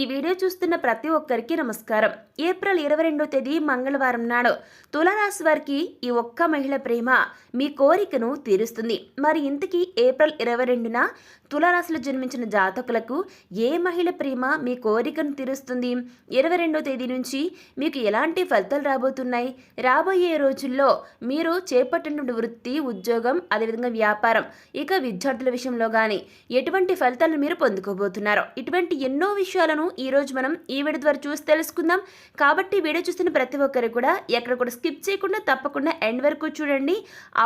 ఈ వీడియో చూస్తున్న ప్రతి ఒక్కరికి నమస్కారం. ఏప్రిల్ ఇరవై రెండో తేదీ మంగళవారం నాడు తులారాశి వారికి ఈ ఒక్క మహిళ ప్రేమ మీ కోరికను తీరుస్తుంది. మరి ఇంతకీ ఏప్రిల్ ఇరవై రెండున తులారాశిలో జన్మించిన జాతకులకు ఏ మహిళ ప్రేమ మీ కోరికను తీరుస్తుంది? ఇరవై రెండో తేదీ నుంచి మీకు ఎలాంటి ఫలితాలు రాబోతున్నాయి? రాబోయే రోజుల్లో మీరు చేపట్టిన వృత్తి ఉద్యోగం అదేవిధంగా వ్యాపారం ఇక విద్యార్థుల విషయంలో కానీ ఎటువంటి ఫలితాలను మీరు పొందుకోబోతున్నారు? ఇటువంటి ఎన్నో విషయాలను ఈ రోజు మనం ఈ వీడియో ద్వారా చూసి తెలుసుకుందాం. కాబట్టి వీడియో చూస్తున్న ప్రతి ఒక్కరు కూడా ఎక్కడ కూడా స్కిప్ చేయకుండా తప్పకుండా ఎండ్ వరకు చూడండి.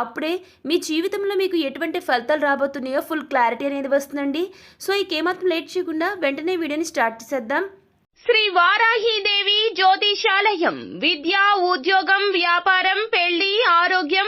అప్పుడే మీ జీవితంలో మీకు ఎటువంటి ఫలితాలు రాబోతున్నాయో ఫుల్ క్లారిటీ అనేది వస్తుందండి. సో ఇకేమాత్రం లేట్ చేయకుండా వెంటనే వీడియోని స్టార్ట్ చేసేద్దాం. శ్రీ వారాహీదేవి జ్యోతిషాలయం విద్య ఉద్యోగం వ్యాపారం పెళ్ళి ఆరోగ్యం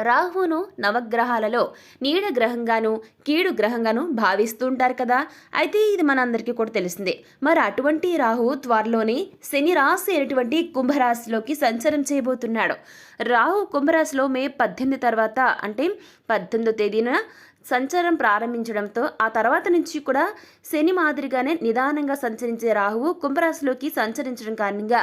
రాహును నవగ్రహాలలో నీడ గ్రహంగాను కీడు గ్రహంగాను భావిస్తూ ఉంటారు కదా. అయితే ఇది మనందరికీ కూడా తెలిసిందే. మరి అటువంటి రాహు త్వరలోనే శని రాశి అయినటువంటి కుంభరాశిలోకి సంచారం చేయబోతున్నాడు. రాహు కుంభరాశిలో మే పద్దెనిమిది తర్వాత అంటే పద్దెనిమిదో తేదీన సంచారం ప్రారంభించడంతో ఆ తర్వాత నుంచి కూడా శని మాదిరిగానే నిదానంగా సంచరించే రాహువు కుంభరాశిలోకి సంచరించడం కారణంగా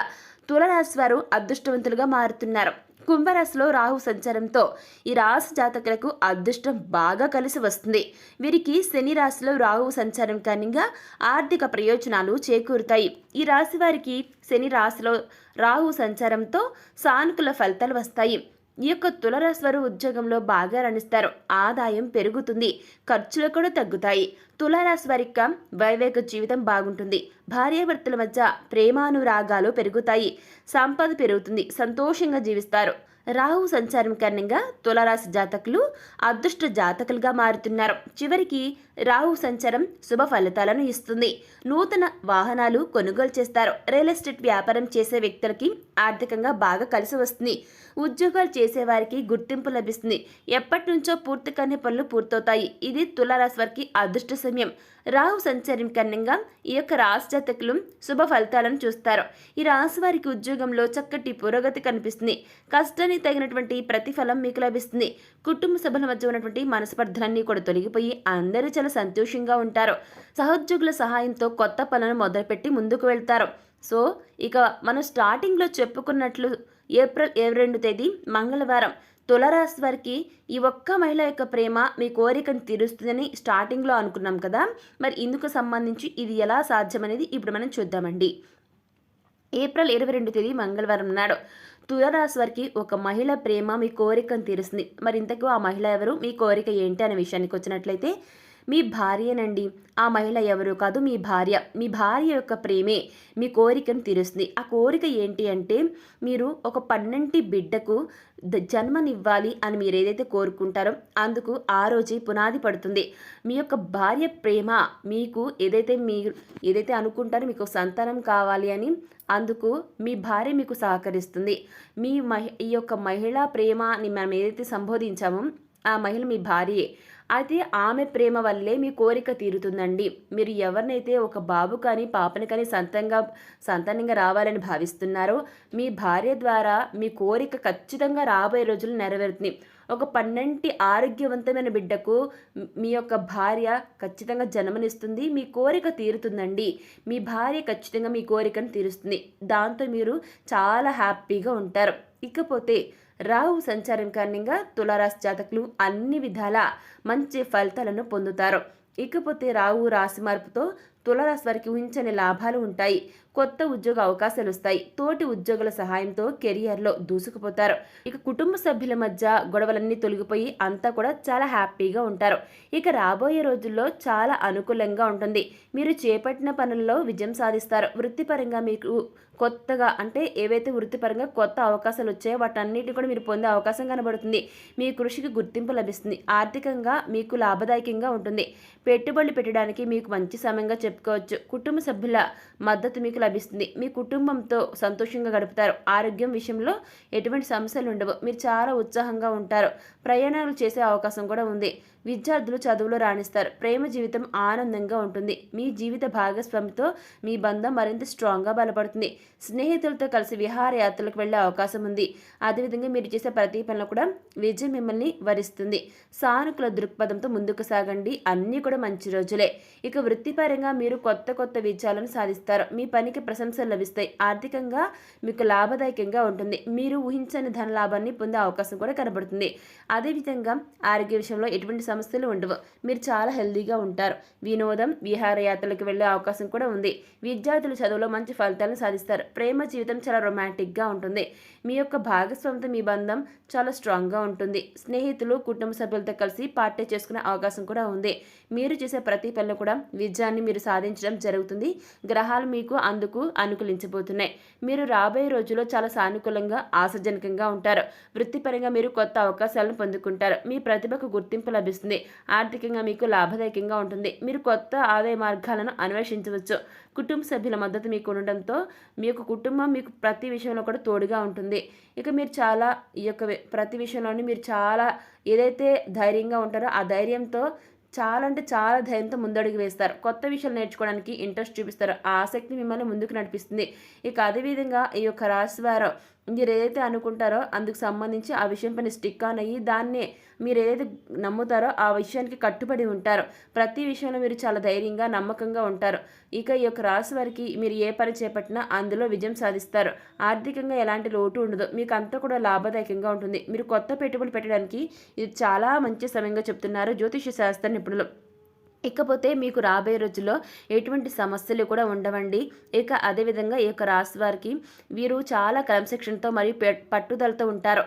తులరాశి వారు అదృష్టవంతులుగా మారుతున్నారు. కుంభరాశిలో రాహు సంచారంతో ఈ రాశి జాతకులకు అదృష్టం బాగా కలిసి వస్తుంది. వీరికి శని రాశిలో రాహు సంచారం కారణంగా ఆర్థిక ప్రయోజనాలు చేకూరుతాయి. ఈ రాశి వారికి శని రాశిలో రాహు సంచారంతో సానుకూల ఫలితాలు వస్తాయి. ఈ యొక్క తులరాశి వారు ఉద్యోగంలో బాగా రణిస్తారు. ఆదాయం పెరుగుతుంది. ఖర్చులు కూడా తగ్గుతాయి. తులారాశి వారి వైవేక జీవితం బాగుంటుంది. భార్యాభర్తల మధ్య ప్రేమానురాగాలు పెరుగుతాయి. సంపద పెరుగుతుంది. సంతోషంగా జీవిస్తారు. రాహు సంచారం కారణంగా తులారాశి జాతకులు అదృష్ట జాతకులుగా మారుతున్నారు. చివరికి రాహు సంచారం శుభ ఫలితాలను ఇస్తుంది. నూతన వాహనాలు కొనుగోలు చేస్తారు. రియల్ ఎస్టేట్ వ్యాపారం చేసే వ్యక్తులకి ఆర్థికంగా బాగా కలిసి వస్తుంది. ఉద్యోగాలు చేసేవారికి గుర్తింపు లభిస్తుంది. ఎప్పటి నుంచో పూర్తి కాని పనులు పూర్తవుతాయి. ఇది తులారాశి వారికి అదృష్ట సమయం రాహు సంచారం కారణంగా ఈ యొక్క రాశిజాతకులు శుభ ఫలితాలను చూస్తారు. ఈ రాశి వారికి ఉద్యోగంలో చక్కటి పురోగతి కనిపిస్తుంది. కష్టానికి తగినటువంటి ప్రతిఫలం మీకు లభిస్తుంది. కుటుంబ సభ్యుల మధ్య ఉన్నటువంటి మనస్పర్ధలన్నీ కూడా తొలగిపోయి అందరూ చాలా సంతోషంగా ఉంటారు. సహోద్యోగుల సహాయంతో కొత్త పనులను మొదలుపెట్టి ముందుకు వెళ్తారు. సో ఇక మనం స్టార్టింగ్లో చెప్పుకున్నట్లు ఏప్రిల్ ఇరవై రెండు తేదీ మంగళవారం. తులరాశి వారికి ఈ ఒక్క మహిళ యొక్క ప్రేమ మీ కోరికను తీరుస్తుందని స్టార్టింగ్లో అనుకున్నాం కదా. మరి ఇందుకు సంబంధించి ఇది ఎలా సాధ్యమనేది ఇప్పుడు మనం చూద్దామండి. ఏప్రిల్ ఇరవై రెండు తేదీ మంగళవారం నాడు తులరాశి వారికి ఒక మహిళ ప్రేమ మీ కోరికను తీరుస్తుంది. మరి ఇంతకు ఆ మహిళ ఎవరు? మీ కోరిక ఏంటి? అనే విషయానికి వచ్చినట్లయితే మీ భార్యనండి. ఆ మహిళ ఎవరు కాదు మీ భార్య. మీ భార్య యొక్క ప్రేమే మీ కోరికను తీరుస్తుంది. ఆ కోరిక ఏంటి అంటే మీరు ఒక పన్నెంటి బిడ్డకు జన్మనివ్వాలి అని మీరు ఏదైతే కోరుకుంటారో అందుకు ఆ రోజే పునాది పడుతుంది. మీ యొక్క భార్య ప్రేమ మీకు ఏదైతే మీరు ఏదైతే అనుకుంటారో మీకు సంతానం కావాలి అని అందుకు మీ భార్య మీకు సహకరిస్తుంది. మీ మహి ఈ యొక్క మహిళా ప్రేమ అని మనం ఏదైతే సంబోధించామో ఆ మహిళ మీ భార్యే. అయితే ఆమె ప్రేమ వల్లే మీ కోరిక తీరుతుందండి. మీరు ఎవరినైతే ఒక బాబు కానీ పాపని కానీ సంతంగా సంతానంగా రావాలని భావిస్తున్నారో మీ భార్య ద్వారా మీ కోరిక ఖచ్చితంగా రాబోయే రోజులు నెరవేరుతుంది. ఒక పన్నెంటి ఆరోగ్యవంతమైన బిడ్డకు మీ యొక్క భార్య ఖచ్చితంగా జన్మనిస్తుంది మీ కోరిక తీరుతుందండి. మీ భార్య ఖచ్చితంగా మీ కోరికను తీరుస్తుంది. దాంతో మీరు చాలా హ్యాపీగా ఉంటారు. ఇకపోతే రాహు సంచారం కారణంగా తులారాశి జాతకులు అన్ని విధాల మంచి ఫలితాలను పొందుతారు. ఇకపోతే రాహు రాశి మార్పుతో తులరాశి వారికి ఊహించని లాభాలు ఉంటాయి. కొత్త ఉద్యోగ అవకాశాలు వస్తాయి. తోటి ఉద్యోగుల సహాయంతో కెరియర్లో దూసుకుపోతారు. ఇక కుటుంబ సభ్యుల మధ్య గొడవలన్నీ తొలగిపోయి అంతా కూడా చాలా హ్యాపీగా ఉంటారు. ఇక రాబోయే రోజుల్లో చాలా అనుకూలంగా ఉంటుంది. మీరు చేపట్టిన పనుల్లో విజయం సాధిస్తారు. వృత్తిపరంగా మీకు కొత్తగా అంటే ఏవైతే వృత్తిపరంగా కొత్త అవకాశాలు వచ్చాయో వాటన్నిటిని కూడా మీరు పొందే అవకాశం కనబడుతుంది. మీ కృషికి గుర్తింపు లభిస్తుంది. ఆర్థికంగా మీకు లాభదాయకంగా ఉంటుంది. పెట్టుబడులు పెట్టడానికి మీకు మంచి సమయంగా చెప్ చెప్పుకోవచ్చు. కుటుంబ సభ్యుల మద్దతు మీకు లభిస్తుంది. మీ కుటుంబంతో సంతోషంగా గడుపుతారు. ఆరోగ్యం విషయంలో ఎటువంటి సమస్యలు ఉండవు. మీరు చాలా ఉత్సాహంగా ఉంటారు. ప్రయాణాలు చేసే అవకాశం కూడా ఉంది. విద్యార్థులు చదువులో రాణిస్తారు. ప్రేమ జీవితం ఆనందంగా ఉంటుంది. మీ జీవిత భాగస్వామితో మీ బంధం మరింత స్ట్రాంగ్గా బలపడుతుంది. స్నేహితులతో కలిసి విహారయాత్రలకు వెళ్ళే అవకాశం ఉంది. అదేవిధంగా మీరు చేసే ప్రతి పనిలో కూడా విజయం మిమ్మల్ని వరిస్తుంది. సానుకూల దృక్పథంతో ముందుకు సాగండి. అన్నీ కూడా మంచి రోజులే. ఇక వృత్తిపరంగా మీరు మీరు కొత్త కొత్త విజయాలను సాధిస్తారు. మీ పనికి ప్రశంసలు లభిస్తాయి. ఆర్థికంగా మీకు లాభదాయకంగా ఉంటుంది. మీరు ఊహించని ధన లాభాన్ని పొందే అవకాశం కూడా కనబడుతుంది. అదేవిధంగా ఆరోగ్య విషయంలో ఎటువంటి సమస్యలు ఉండవు. మీరు చాలా హెల్దీగా ఉంటారు. వినోదం విహారయాత్రలకు వెళ్ళే అవకాశం కూడా ఉంది. విద్యార్థులు చదువులో మంచి ఫలితాలను సాధిస్తారు. ప్రేమ జీవితం చాలా రొమాంటిక్గా ఉంటుంది. మీ యొక్క భాగస్వామితో మీ బంధం చాలా స్ట్రాంగ్గా ఉంటుంది. స్నేహితులు కుటుంబ సభ్యులతో కలిసి పార్టీ చేసుకునే అవకాశం కూడా ఉంది. మీరు చేసే ప్రతి పనిలో కూడా విజయాన్ని మీరు సాధించడం జరుగుతుంది. గ్రహాలు మీకు అందుకు అనుకూలించబోతున్నాయి. మీరు రాబోయే రోజుల్లో చాలా సానుకూలంగా ఆశాజనకంగా ఉంటారు. వృత్తిపరంగా మీరు కొత్త అవకాశాలను పొందుకుంటారు. మీ ప్రతిభకు గుర్తింపు లభిస్తుంది. ఆర్థికంగా మీకు లాభదాయకంగా ఉంటుంది. మీరు కొత్త ఆదాయ మార్గాలను అన్వేషించవచ్చు. కుటుంబ సభ్యుల మద్దతు మీకు ఉండడంతో మీ యొక్క కుటుంబం మీకు ప్రతి విషయంలో కూడా తోడుగా ఉంటుంది. ఇక మీరు చాలా ఈ యొక్క ప్రతి విషయంలోని మీరు చాలా ఏదైతే ధైర్యంగా ఉంటారో ఆ ధైర్యంతో చాలా అంటే చాలా ధైర్యంతో ముందడుగు వేస్తారు. కొత్త విషయాలు నేర్చుకోవడానికి ఇంట్రెస్ట్ చూపిస్తారు. ఆ ఆసక్తి మిమ్మల్ని ముందుకు నడిపిస్తుంది. ఇక అదేవిధంగా ఈ యొక్క రాశివారం మీరు ఏదైతే అనుకుంటారో అందుకు సంబంధించి ఆ విషయం పైన స్టిక్ ఆన్ అయ్యి దాన్ని మీరు ఏదైతే నమ్ముతారో ఆ విషయానికి కట్టుబడి ఉంటారు. ప్రతి విషయంలో మీరు చాలా ధైర్యంగా నమ్మకంగా ఉంటారు. ఇక ఈ యొక్క రాశి వారికి మీరు ఏ పని చేపట్టినా అందులో విజయం సాధిస్తారు. ఆర్థికంగా ఎలాంటి లోటు ఉండదు. మీకు అంతా కూడా లాభదాయకంగా ఉంటుంది. మీరు కొత్త పెట్టుబడి పెట్టడానికి ఇది చాలా మంచి సమయంగా చెప్తున్నారు జ్యోతిష శాస్త్ర నిపుణులు. ఇకపోతే మీకు రాబోయే రోజుల్లో ఎటువంటి సమస్యలు కూడా ఉండవండి. ఇక అదేవిధంగా ఈ యొక్క రాశి వారికి వీరు చాలా క్రమశిక్షణతో మరియు పె- పట్టుదలతో ఉంటారు.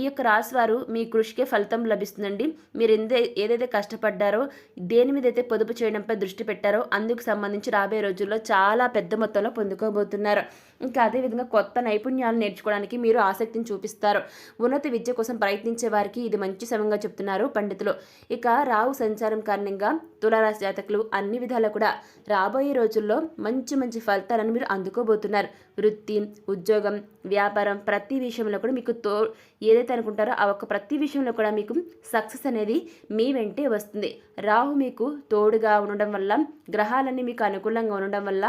ఈ యొక్క రాశి వారు మీ కృషికే ఫలితం లభిస్తుందండి. మీరు ఎందే ఏదైతే కష్టపడ్డారో దేని మీద అయితే పొదుపు చేయడంపై దృష్టి పెట్టారో అందుకు సంబంధించి రాబోయే రోజుల్లో చాలా పెద్ద మొత్తంలో పొందుకోబోతున్నారు. ఇంకా అదేవిధంగా కొత్త నైపుణ్యాలు నేర్చుకోవడానికి మీరు ఆసక్తిని చూపిస్తారు. ఉన్నత విద్య కోసం ప్రయత్నించే వారికి ఇది మంచి సమయంగా చెప్తున్నారు పండితులు. ఇక రావు సంచారం కారణంగా తులారాశి జాతకులు అన్ని విధాలా కూడా రాబోయే రోజుల్లో మంచి మంచి ఫలితాలను మీరు అందుకోబోతున్నారు. వృత్తి ఉద్యోగం వ్యాపారం ప్రతి విషయంలో కూడా మీకు తో ఏదైతే అనుకుంటారో ఆ ఒక్క ప్రతి విషయంలో కూడా మీకు సక్సెస్ అనేది మీ వెంటే వస్తుంది. రాహు మీకు తోడుగా ఉండడం వల్ల గ్రహాలన్నీ మీకు అనుకూలంగా ఉండడం వల్ల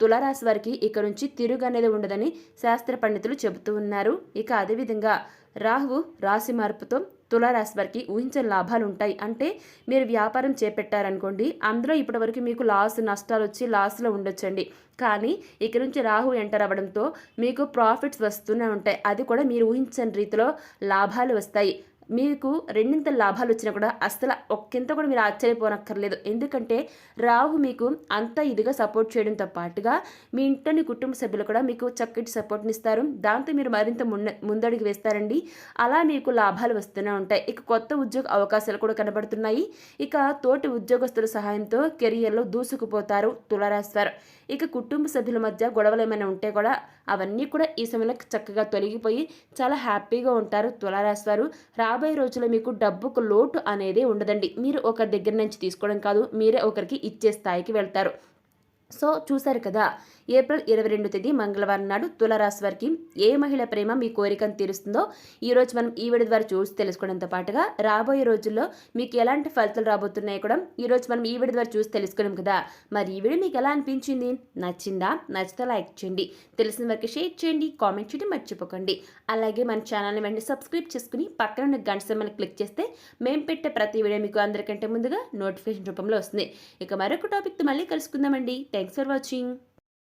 తులారాశి వారికి ఇక నుంచి తిరుగు అనేది ఉండదని శాస్త్ర పండితులు చెబుతూ ఉన్నారు. ఇక అదేవిధంగా రాహువు రాశి మార్పుతో తులారాశి వారికి ఊహించని లాభాలు ఉంటాయి అంటే మీరు వ్యాపారం చేపట్టారనుకోండి అందులో ఇప్పటివరకు మీకు లాస్ నష్టాలు వచ్చి లాస్లో ఉండొచ్చండి. కానీ ఇక నుంచి రాహు ఎంటర్ అవ్వడంతో మీకు ప్రాఫిట్స్ వస్తూనే ఉంటాయి. అది కూడా మీరు ఊహించని రీతిలో లాభాలు వస్తాయి. మీకు రెండింత లాభాలు వచ్చినా కూడా అస్సలు ఒక్కింత కూడా మీరు ఆశ్చర్యపోనక్కర్లేదు. ఎందుకంటే రాహు మీకు అంత ఇదిగా సపోర్ట్ చేయడంతో పాటుగా మీ ఇంట్లోని కుటుంబ సభ్యులు కూడా మీకు చక్కటి సపోర్ట్ని ఇస్తారు. దాంతో మీరు మరింత ముంద ముందడుగు వేస్తారండి. అలా మీకు లాభాలు వస్తూనే ఉంటాయి. ఇక కొత్త ఉద్యోగ అవకాశాలు కూడా కనబడుతున్నాయి. ఇక తోటి ఉద్యోగస్తుల సహాయంతో కెరియర్లో దూసుకుపోతారు తులారాశి ఇక కుటుంబ సభ్యుల మధ్య గొడవలు ఏమైనా ఉంటే కూడా అవన్నీ కూడా ఈ సమయంలో చక్కగా తొలగిపోయి చాలా హ్యాపీగా ఉంటారు తులారాశి రా రాబోయే రోజుల్లో మీకు డబ్బుకు లోటు అనేది ఉండదండి. మీరు ఒకరి దగ్గర నుంచి తీసుకోవడం కాదు మీరే ఒకరికి ఇచ్చే స్థాయికి వెళ్తారు. సో చూశారు కదా ఏప్రిల్ ఇరవై రెండు తేదీ మంగళవారం నాడు తులరాశి వారికి ఏ మహిళ ప్రేమ మీ కోరికను తీరుస్తుందో ఈ రోజు మనం ఈ వీడియో ద్వారా చూసి తెలుసుకోవడంతో పాటుగా రాబోయే రోజుల్లో మీకు ఎలాంటి ఫలితాలు రాబోతున్నాయి కూడా ఈ రోజు మనం ఈ వీడియో ద్వారా చూసి తెలుసుకున్నాం కదా. మరి ఈ వీడియో మీకు ఎలా అనిపించింది? నచ్చిందా? నచ్చితే లైక్ చేయండి. తెలిసిన వరకు షేర్ చేయండి. కామెంట్ చేయడం మర్చిపోకండి. అలాగే మన ఛానల్ని వెంటనే సబ్స్క్రైబ్ చేసుకుని పక్కన ఉన్న గంట సింబల్ని క్లిక్ చేస్తే మేము పెట్టే ప్రతి వీడియో మీకు అందరికంటే ముందుగా నోటిఫికేషన్ రూపంలో వస్తుంది. ఇక మరొక టాపిక్తో మళ్ళీ కలుసుకుందామండి. Thanks for watching.